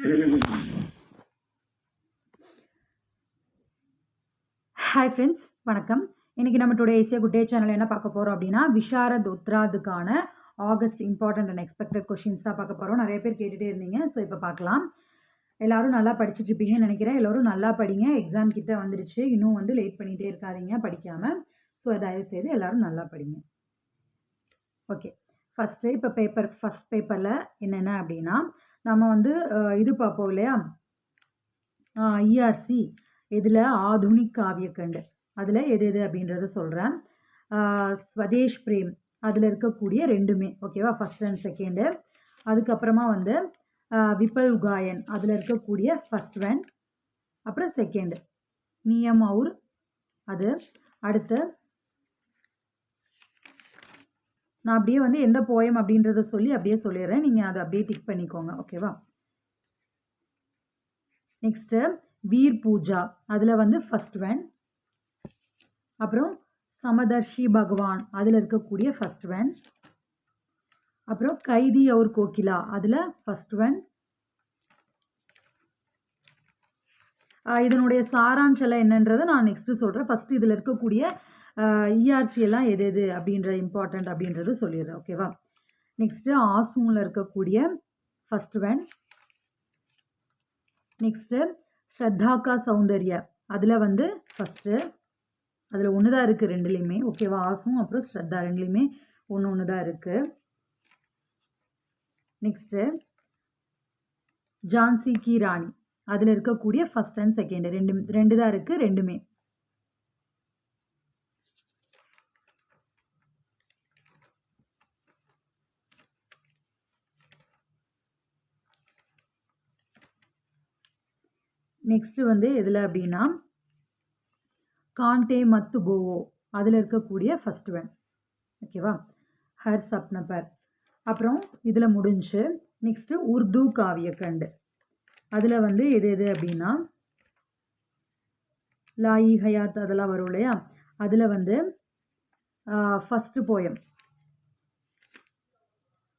Hi friends வணக்கம். இன்றைக்கி நம்ம today Asia good day channel என்ன பார்க்க போகிறோம் அப்படின்னா Visharad உத்ராதுக்கான August important and expected questions தான் பார்க்க போகிறோம் நிறைய பேர் கேட்டுகிட்டே இருந்தீங்க ஸோ இப்போ பார்க்கலாம். எல்லோரும் நல்லா படிச்சுட்டு நினைக்கிறேன். எல்லோரும் நல்லா படிங்க. எக்ஸாம் கிட்ட வந்துருச்சு. இன்னும் வந்து லேட் பண்ணிகிட்டே இருக்காதீங்க படிக்காமல் ஸோ தயவு செய்து எல்லோரும் நல்லா படிங்க. ஓகே ஃபஸ்ட்டு இப்போ பேப்பர் ஃபஸ்ட் பேப்பரில் என்னென்ன அப்படின்னா நம்ம வந்து இது பார்ப்போம் இல்லையா? இஆர்சி இதில் ஆதுனிக் காவியக்கண்டு. அதில் எது எது அப்படின்றத சொல்கிறேன் ஸ்வதேஷ் பிரேம். அதில் இருக்கக்கூடிய ரெண்டுமே. ஓகேவா ஃபஸ்ட் அண்ட் செகண்டு அதுக்கப்புறமா வந்து விபல் காயன் அதில் இருக்கக்கூடிய ஃபஸ்ட் ஒன் அப்புறம் செகண்டு நியம் அவுர் அது. அடுத்து நான் அப்படியே வந்து எந்த போயம் அப்படின்றத சொல்லி அப்படியே சொல்லிடுறேன். நீங்கள் அதை அப்படியே டிக் பண்ணிக்கோங்க. ஓகேவா நெக்ஸ்ட்டு வீர் பூஜா. அதில் வந்து ஃபஸ்ட் வேன் அப்புறம் சமதர்ஷி பகவான். அதில் இருக்கக்கூடிய ஃபஸ்ட் வேன் அப்புறம் கைதி அவர் கோகிலா. அதில் ஃபஸ்ட் ஒன் இதனுடைய சாராம்சம் என்னன்றதை நான் நெக்ஸ்ட்டு சொல்கிறேன் ஃபஸ்ட்டு இதில் இருக்கக்கூடிய இஆர்சி எல்லாம் எது எது அப்படின்ற இம்பார்ட்டண்ட் அப்படின்றது சொல்லிடுறேன் ஓகேவா நெக்ஸ்ட்டு ஆசூனில் இருக்கக்கூடிய ஃபஸ்ட் ஒன் நெக்ஸ்ட்டு ஸ்ரத்தாக்கா சௌந்தர்யா. அதில் வந்து ஃபஸ்ட்டு அதில் ஒன்று தான் இருக்குது ரெண்டுலேயுமே ஓகேவா ஆசும் அப்புறம் ஸ்ரத்தா ரெண்டுலேயுமே ஒன்று ஒன்று தான் இருக்குது நெக்ஸ்ட்டு ஜான்சி கி ராணி. அதில் இருக்கக்கூடிய ஃபஸ்ட் அண்ட் செகண்ட் ரெண்டு ரெண்டு தான் இருக்குது ரெண்டுமே. நெக்ஸ்ட்டு வந்து எதில் அப்படின்னா காண்டே மத்து போவோ. அதில் இருக்கக்கூடிய ஃபஸ்ட் ஒன் ஓகேவா ஹர் சப்னபர் அப்புறம் இதில் முடிஞ்சு நெக்ஸ்ட்டு உர்து காவியக்கண்டு அதில் வந்து எது எது அப்படின்னா லாயி ஹயாத் அதெல்லாம் வரும் இல்லையா? அதில் வந்து ஃபஸ்ட்டு போயம்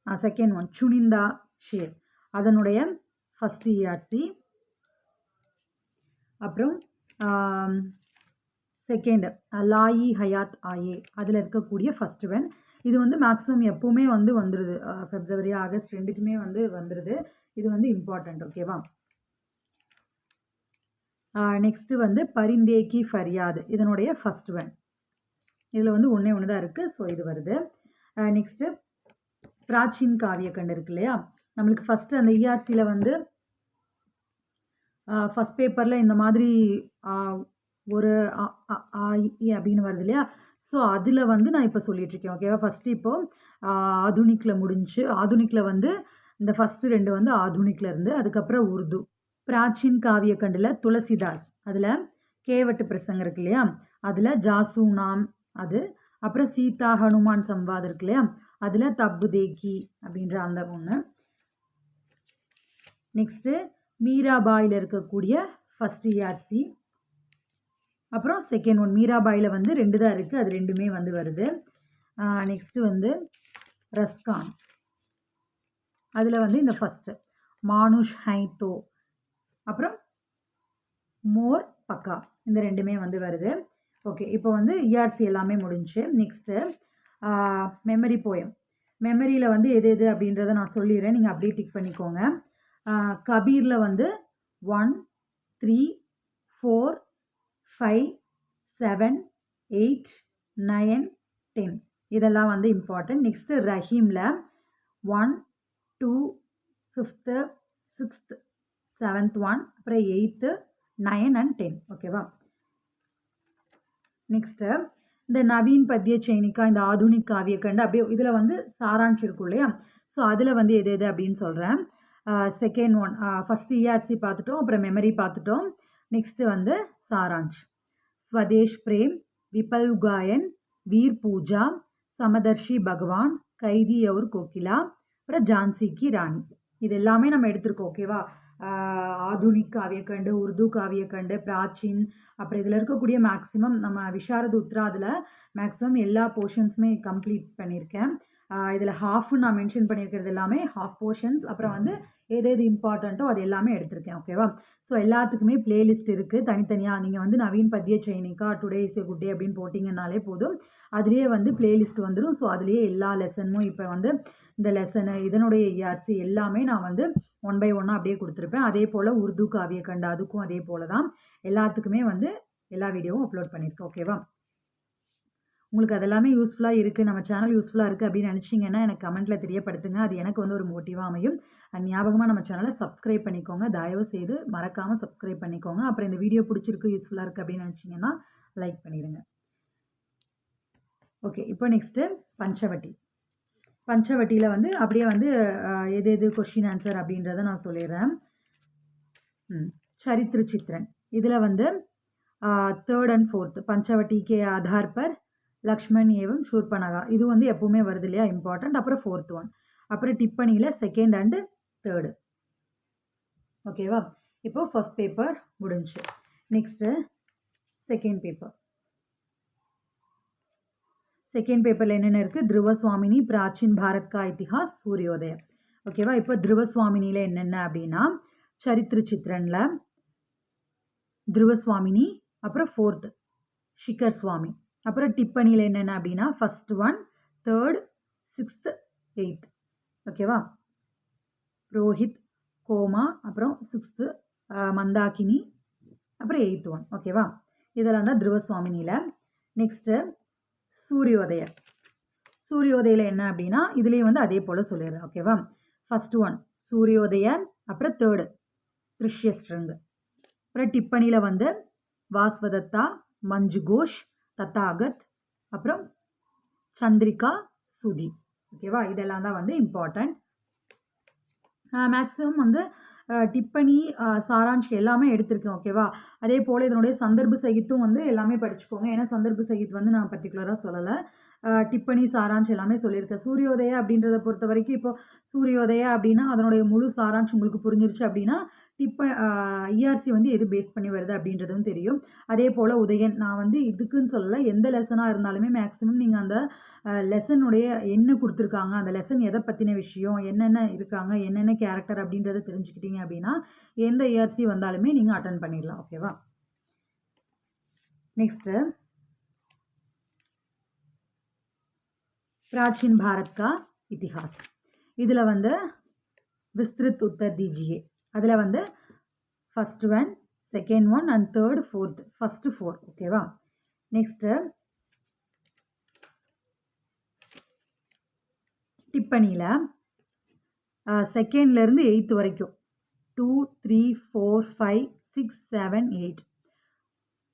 செகண்ட் ஒன் சுனிந்தா ஷேர். அதனுடைய ஃபஸ்ட் இஆர்சி அப்புறம் செகண்ட் லாயி ஹயாத் ஆயே அதில் இருக்கக்கூடிய ஃபஸ்ட் ஒன் இது வந்து மேக்ஸிமம் எப்போவுமே வந்து வந்துடுது ஃபெப்ரவரி ஆகஸ்ட் ரெண்டுக்குமே வந்து வந்துடுது இது வந்து இம்பார்ட்டண்ட் ஓகேவா நெக்ஸ்ட்டு வந்து பரிந்தேக்கி ஃபரியாது. இதனுடைய ஃபஸ்ட் ஒன் இதில் வந்து ஒன்றே ஒன்று தான் இருக்குது ஸோ இது வருது. நெக்ஸ்ட்டு பிராச்சீன் காவியக்கண்டு இருக்கு இல்லையா? நம்மளுக்கு ஃபஸ்ட்டு அந்த இஆர்சியில் வந்து ஃபஸ்ட் பேப்பரில் இந்த மாதிரி ஒரு அ- ஆ, இ அப்படின்னு வருது இல்லையா? ஸோ அதில் வந்து நான் இப்போ சொல்லிகிட்ருக்கேன் ஓகேவா ஃபஸ்ட்டு இப்போது ஆதுனிக்கில் முடிஞ்சு ஆதுனிக்கில் வந்து இந்த ஃபஸ்ட்டு ரெண்டு வந்து ஆதுனிக்கில் இருந்து அதுக்கப்புறம் உருது. பிராச்சீன் காவியக்கண்டில் துளசிதாஸ் அதில் கேவட்டு பிரசங்கம் இருக்கு இல்லையா? அதில் ஜாசூனாம் அது அப்புறம் சீதா ஹனுமான் சம்பாத் இருக்கு இல்லையா? அதில் தப்பு தேக்கி அப்படின்ற அந்த ஒன்று நெக்ஸ்ட்டு மீராபாயில் இருக்கக்கூடிய ஃபஸ்ட் இஆர்சி அப்புறம் செகண்ட் ஒன் மீராபாயில் வந்து ரெண்டு தான் இருக்குது அது ரெண்டுமே வந்து வருது. நெக்ஸ்ட்டு வந்து ரஸ்கான். அதில் வந்து இந்த ஃபஸ்ட்டு மானுஷ் ஹைத்தோ. அப்புறம் மோர் பக்கா. இந்த ரெண்டுமே வந்து வருது. ஓகே இப்போ வந்து இஆர்சி எல்லாமே முடிஞ்சு. நெக்ஸ்ட்டு மெமரி போயம் மெமரியில் வந்து எது எது அப்படின்றத நான் சொல்லிடுறேன். நீங்கள் அப்படியே டிக் பண்ணிக்கோங்க. கபீரில் வந்து one three four five seven eight nine ten. இதெல்லாம் வந்து important. Next ரஹீமில் one two fifth sixth seventh one அப்புறம் எயித்து நயன் அண்ட் டென். ஓகேவா? நெக்ஸ்ட்டு இந்த நவீன் பத்திய சைனிக்கா இந்த ஆதுனிக் காவியக்கண்டு அப்படியே இதில் வந்து சாராம்சம் இருக்கும் இல்லையா? ஸோ அதில் வந்து எது எது அப்படின்னு சொல்கிறேன் செகண்ட் ஒன் ஃபஸ்ட்டு இஆர்சி பார்த்துட்டோம் அப்புறம் மெமரி பார்த்துட்டோம். நெக்ஸ்ட்டு வந்து சாராஞ்ச் ஸ்வதேஷ் பிரேம் விபல் காயன் வீர் பூஜா சமதர்ஷி பகவான் கைதி அவர் கோகிலா அப்புறம் ஜான்சி கி ராணி. இது எல்லாமே நம்ம எடுத்திருக்கோம் ஓகேவா ஆதுனிக் காவியக்கண்டு உருது காவியக்கண்டு பிராச்சீன் அப்புறம் இதில் இருக்கக்கூடிய மேக்ஸிமம் நம்ம விஷாரது உத்ரா அதில் மேக்ஸிமம் எல்லா போர்ஷன்ஸுமே கம்ப்ளீட் பண்ணியிருக்கேன். இதில் ஹாஃப்னு நான் மென்ஷன் பண்ணியிருக்கிறது எல்லாமே ஹாஃப் போர்ஷன்ஸ் அப்புறம் வந்து எது எது இம்பார்ட்டண்ட்டோ அது எல்லாமே எடுத்திருக்கேன் ஓகேவா ஸோ எல்லாத்துக்குமே பிளேலிஸ்ட் இருக்குது தனித்தனியாக நீங்கள் வந்து நவீன் பத்திய சைனிக்கா டுடே இஸ் குட் டே அப்படின்னு போட்டிங்கனாலே போதும். அதுலேயே வந்து பிளேலிஸ்ட் வந்துடும் ஸோ அதுலேயே எல்லா லெசனும் இப்போ வந்து இந்த லெசனு இதனுடைய இஆர்சி எல்லாமே நான் வந்து ஒன் பை ஒன்னாக அப்படியே கொடுத்துருப்பேன். அதே போல் உருது காவியக்கண்டு அதுக்கும் அதே போல் தான் எல்லாத்துக்குமே வந்து எல்லா வீடியோவும் அப்லோட் பண்ணியிருக்கேன் ஓகேவா உங்களுக்கு அதெல்லாமே யூஸ்ஃபுல்லாக இருக்குது நம்ம சேனல் யூஸ்ஃபுல்லாக இருக்குது அப்படின்னு நினச்சிங்கன்னா எனக்கு கமெண்ட்டில் தெரியப்படுத்துங்க. அது எனக்கு வந்து ஒரு மோட்டிவாக அமையும். அண்ட் ஞாபகமாக நம்ம சேனலை சப்ஸ்கிரைப் பண்ணிக்கோங்க. தயவு செய்து மறக்காமல் சப்ஸ்கிரைப் பண்ணிக்கோங்க. அப்புறம் இந்த வீடியோ பிடிச்சிருக்கு யூஸ்ஃபுல்லாக இருக்குது அப்படின்னு நினச்சிங்கன்னா லைக் பண்ணிடுங்க ஓகே இப்போ நெக்ஸ்ட்டு பஞ்சவட்டி. பஞ்சவட்டியில் வந்து அப்படியே வந்து எது எது கொஷின் ஆன்சர் அப்படின்றத நான் சொல்லிடுறேன். ம் சரித்திர சித்திரன். இதில் வந்து தேர்ட் அண்ட் ஃபோர்த் பஞ்சவட்டி கே ஆதார் பர் லக்ஷ்மண் ஏவம் ஷூர்பனகா இது வந்து எப்பவுமே வருது இல்லையா? இம்பார்ட்டண்ட் அப்புறம் ஃபோர்த் ஒன் அப்புறம் டிப்பனியில் செகண்ட் அண்டு தேர்டு ஓகேவா இப்போ ஃபஸ்ட் பேப்பர் முடிஞ்சு. நெக்ஸ்ட்டு செகண்ட் பேப்பர் செகண்ட் பேப்பரில் என்னென்ன இருக்குது த்ருவ சுவாமினி பிராச்சீன் பாரத் கா இத்திஹாஸ் சூரியோதயம். ஓகேவா இப்போ த்ருவ சுவாமினியில் என்னென்ன அப்படின்னா சரித்திர சித்திரனில் த்ருவ சுவாமினி அப்புறம் ஃபோர்த்து ஷிகர் சுவாமி. அப்புறம் டிப்பனியில் என்னென்ன அப்படின்னா first one third sixth eighth ஓகேவா? ரோஹித் கோமா அப்புறம் சிக்ஸ்த்து மந்தாகினி அப்புறம் எயித் ஒன் ஓகேவா? இதெல்லாம் தான் த்ருவ சுவாமினியில் நெக்ஸ்ட்டு சூரியோதய. சூரியோதயில் என்ன அப்படின்னா இதுலேயே வந்து அதே போல் சொல்லிடுறேன். ஓகேவா? ஃபஸ்ட் ஒன் சூரியோதய அப்புறம் தேர்டு திருஷ்யஸ்ரங்கு அப்புறம் டிப்பனியில் வந்து வாஸ்வதத்தா மஞ்சு கோஷ் தத்தாகத் அப்புறம் சந்திரிகா சுதி. ஓகேவா இதெல்லாம் தான் வந்து இம்பார்ட்டண்ட் மேக்ஸிமம் வந்து டிப்பணி டிப்பனி எல்லாமே எடுத்திருக்கேன். ஓகேவா அதே போல் இதனுடைய சந்தர்ப்ப சகித்தும் வந்து எல்லாமே படிச்சுக்கோங்க. ஏன்னா சந்தர்ப்ப சகித் வந்து நான் பர்டிகுலராக சொல்லலை. டிப்பணி டிப்பனி எல்லாமே சொல்லியிருக்கேன். சூரியோதயா அப்படின்றத பொறுத்த வரைக்கும் இப்போ சூரியோதயா அப்படின்னா அதனுடைய முழு சாராஞ்ச் உங்களுக்கு புரிஞ்சிருச்சு அப்படின்னா டிப்ப இஆர்சி வந்து எது பேஸ் பண்ணி வருது அப்படின்றதும் தெரியும் அதே போல் உதயன் நான் வந்து இதுக்குன்னு சொல்லலை எந்த லெசனாக இருந்தாலுமே மேக்ஸிமம் நீங்கள் அந்த லெசனுடைய என்ன கொடுத்துருக்காங்க அந்த லெசன் எதை பற்றின விஷயம் என்னென்ன இருக்காங்க என்னென்ன கேரக்டர் அப்படின்றத தெரிஞ்சுக்கிட்டீங்க அப்படின்னா எந்த இஆர்சி வந்தாலுமே நீங்கள் அட்டன் பண்ணிடலாம் ஓகேவா நெக்ஸ்ட்டு प्राचीन भारत का इतिहास இதில் வந்து விஸ்திருத் உத்தர் தீஜியே அதில் வந்து first one second one and third fourth first four ஓகேவா நெக்ஸ்ட்டு டிப்பணியில் செகண்ட்லேருந்து எயித்து வரைக்கும். Two three four five six seven eight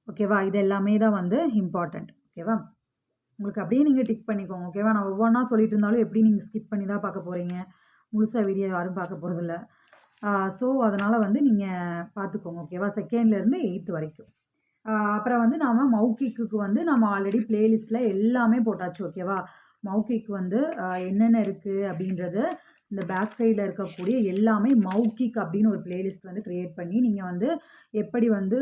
ஓகேவா இது எல்லாமே தான் வந்து இம்பார்ட்டண்ட் ஓகேவா உங்களுக்கு அப்படியே நீங்கள் டிக் பண்ணிக்கோங்க ஓகேவா நான் ஒவ்வொன்றா சொல்லிட்டு இருந்தாலும் எப்படி நீங்கள் ஸ்கிப் பண்ணி தான் பார்க்க போகிறீங்க முழுசாக வீடியோ யாரும் பார்க்க போகிறதில்ல ஸோ அதனால் வந்து நீங்கள் பார்த்துக்கோங்க ஓகேவா செகண்ட்லேருந்து எயித்து வரைக்கும். அப்புறம் வந்து நாம் மௌக்கிக்கு வந்து நம்ம ஆல்ரெடி பிளேலிஸ்ட்டில் எல்லாமே போட்டாச்சு ஓகேவா மௌக்கிக்கு வந்து என்னென்ன இருக்குது அப்படின்றது இந்த பேக் சைடில் இருக்கக்கூடிய எல்லாமே மௌக்கிக் அப்படின்னு ஒரு பிளேலிஸ்ட் வந்து க்ரியேட் பண்ணி நீங்கள் வந்து எப்படி வந்து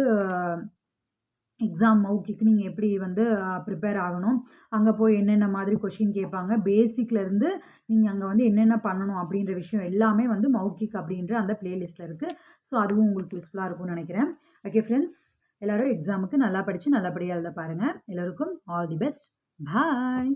எக்ஸாம் மௌக்கிக்கு நீங்கள் எப்படி வந்து ப்ரிப்பேர் ஆகணும்? அங்கே போய் என்னென்ன மாதிரி கொஷின் கேட்பாங்க? பேசிக்லேருந்து நீங்கள் அங்கே வந்து என்னென்ன பண்ணணும்? அப்படின்ற விஷயம் எல்லாமே வந்து மௌக்கிக் அப்படின்ற அந்த பிளேலிஸ்ட்டில் இருக்குது ஸோ அதுவும் உங்களுக்கு யூஸ்ஃபுல்லாக இருக்கும்னு நினைக்கிறேன். ஓகே ஃப்ரெண்ட்ஸ் எல்லோரும் எக்ஸாமுக்கு நல்லா படித்து நல்லபடியாக எழுத பாருங்கள் எல்லோருக்கும் ஆல் தி பெஸ்ட் பாய்